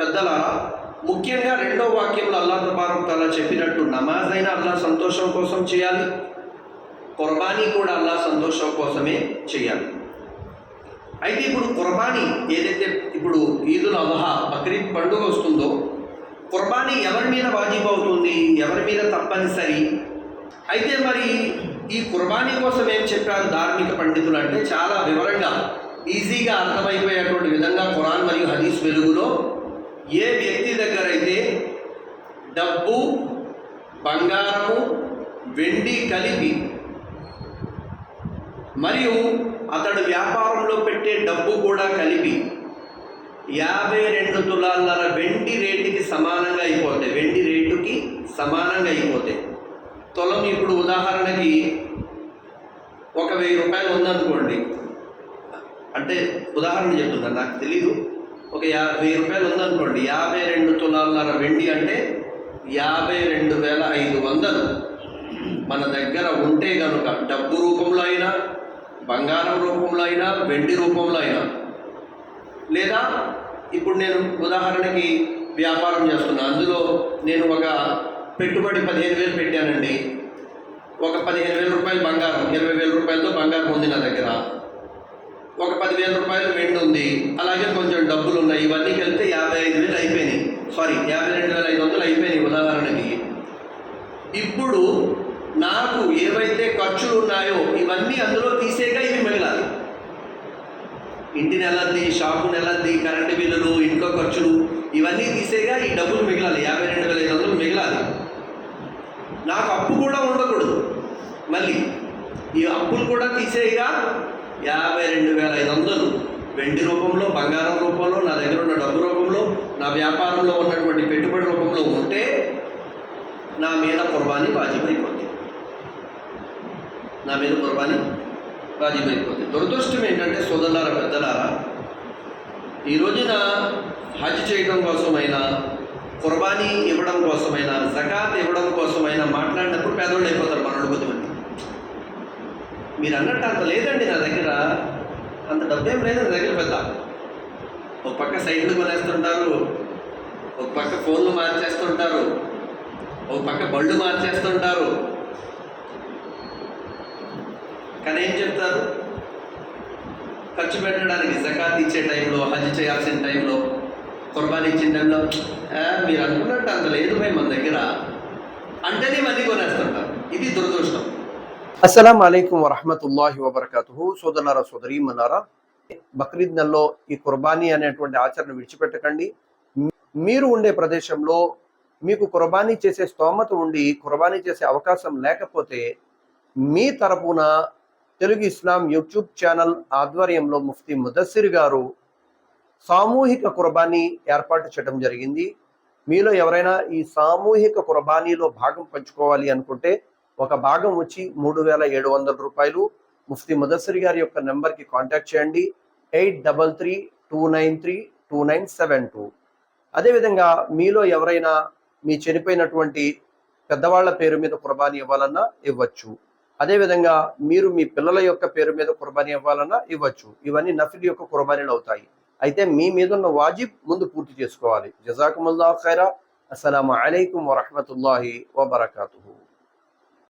పెద్దలారా ముఖ్యంగా రెండో వాక్యంలో అల్లా తబారక్ తలా చెప్పినట్టు నమాజ్ అయినా అల్లా సంతోషం కోసం చేయాలి కుర్బానీ కూడా అల్లా సంతోషం కోసమే చేయాలి. అయితే ఇప్పుడు కుర్బానీ ఏదైతే ఇప్పుడు ఈదుల్ అల్హా బక్రీద్ పండుగ వస్తుందో కుర్బానీ ఎవరి మీద వాజిబ్ అవుతుంది ఎవరి మీద తప్పనిసరి? అయితే మరి ఈ కుర్బానీ కోసం ఏం చెప్పారు ధార్మిక పండితులు అంటే చాలా వివరంగా ఈజీగా అర్థమైపోయేటువంటి విధంగా ఖురాన్ మరియు హదీస్ వెలుగులో ఏ వ్యక్తి దగ్గర అయితే డబ్బు బంగారము వెండి కలిపి మరియు అతడు వ్యాపారంలో పెట్టే డబ్బు కూడా కలిపి యాభై రెండు తులాలర వెండి రేటుకి సమానంగా అయిపోతాయి. వెండి రేటుకి సమానంగా అయిపోతాయి. తులం ఇప్పుడు ఉదాహరణకి ఒక వెయ్యి రూపాయలు ఉందనుకోండి. అంటే ఉదాహరణ చెప్తున్నాను నాకు తెలీదు. ఒక యా వెయ్యి రూపాయలు ఉందనుకోండి. యాభై రెండు తులాలన్నర వెండి అంటే యాభై రెండు వేల ఐదు వందలు. మన దగ్గర ఉంటే కనుక డబ్బు రూపంలో అయినా బంగారం రూపంలో అయినా వెండి రూపంలో అయినా. లేదా ఇప్పుడు నేను ఉదాహరణకి వ్యాపారం చేస్తున్నా. అందులో నేను ఒక పెట్టుబడి పదిహేను వేలు పెట్టానండి. ఒక పదిహేను వేల రూపాయలు బంగారం ఇరవై వేల రూపాయలతో బంగారం ఉంది నా దగ్గర. ఒక పదివేల రూపాయలు వెండి ఉంది. అలాగే కొంచెం డబ్బులు ఉన్నాయి. ఇవన్నీ కలిపితే యాభై ఐదు వేలు అయిపోయినాయి. సారీ యాభై రెండు వేల ఐదు వందలు అయిపోయినాయి ఉదాహరణకి. ఇప్పుడు నాకు ఏవైతే ఖర్చులు ఉన్నాయో ఇవన్నీ అందులో తీసేగా ఇవి మిగలాలి ఇంటి నెలది షాపు నెలది కరెంటు బిల్లులు ఇంట్లో ఖర్చులు ఇవన్నీ తీసేగా ఈ డబ్బులు మిగలాలి. యాభై రెండు వేల ఐదు వందలు మిగలాలి. నాకు అప్పు కూడా ఉండకూడదు. మళ్ళీ ఈ అప్పులు కూడా తీసేయగా యాభై రెండు వేల వెండి రూపంలో బంగారం రూపంలో నా దగ్గర ఉన్న డబ్బు రూపంలో నా వ్యాపారంలో ఉన్నటువంటి పెట్టుబడి రూపంలో ఉంటే నా మీద కుర్బానీ వాజిబైపోతుంది నా మీద కుర్బానీ వాజిబైపోతుంది దురదృష్టం ఏంటంటే సోదరులారా పెద్దలారా ఈ రోజున హజ్ చేయడం కోసమైనా కుర్బానీ ఇవ్వడం కోసమైనా జకాత్ ఇవ్వడం కోసమైనా మాట్లాడినప్పుడు పేదోళ్ళు అయిపోతారు మనోడు కొద్దిమంది మీరు అన్నట్టు అంత లేదండి నా దగ్గర. అంత డబ్బేం లేదు దగ్గర పెద్ద. ఒక పక్క సైకిల్ కొనేస్తుంటారు ఒక పక్క ఫోన్లు మార్చేస్తుంటారు ఒక పక్క బళ్ళు మార్చేస్తుంటారు. కానీ ఏం చెప్తారు? ఖర్చు పెట్టడానికి జకాత్ ఇచ్చే టైంలో హజ్ చేయాల్సిన టైంలో కుర్బాన్ ఇచ్చిన టైంలో మీరు అనుకున్నట్టు అంత లేదు మేము మన దగ్గర. అంటేనే మళ్ళీ కొనేస్తుంటారు. ఇది దురదృష్టం. అస్సలం అయికం వరహమతుల్లాహి వబర్కతుహు. సోదరులారా సోదరీమన్నారా బక్రీద్ నెలలో ఈ కుర్బానీ అనేటువంటి ఆచరణ విడిచిపెట్టకండి. మీరు ఉండే ప్రదేశంలో మీకు కుర్బానీ చేసే స్తోమత ఉండి కుర్బానీ చేసే అవకాశం లేకపోతే మీ తరపున తెలుగు ఇస్లాం యూట్యూబ్ ఛానల్ ఆధ్వర్యంలో ముఫ్తీ ముదస్సిర్ గారు సామూహిక కుర్బానీ ఏర్పాటు చేయడం జరిగింది. మీలో ఎవరైనా ఈ సామూహిక కుర్బానీలో భాగం పంచుకోవాలి అనుకుంటే ఒక భాగం వచ్చి మూడు వేల ఏడు వందల రూపాయలు. ముఫ్తీ ముదస్సరి గారి యొక్క నెంబర్కి కాంటాక్ట్ చేయండి. Eight double three two nine three two nine seven two. అదేవిధంగా మీలో ఎవరైనా మీ చనిపోయినటువంటి పెద్దవాళ్ళ పేరు మీద కుర్బానీ ఇవ్వాలన్నా ఇవ్వచ్చు. అదేవిధంగా మీరు మీ పిల్లల యొక్క పేరు మీద కుర్బానీ ఇవ్వాలన్నా ఇవ్వచ్చు. ఇవన్నీ నఫిల్ యొక్క కుర్బానీలు అవుతాయి. అయితే మీ మీద ఉన్న వాజిబ్ ముందు పూర్తి చేసుకోవాలి. జజాకుముల్లా ఖైరా. అస్సలం అయికం వరహమతుల్లాహి వబర్కాతుహు.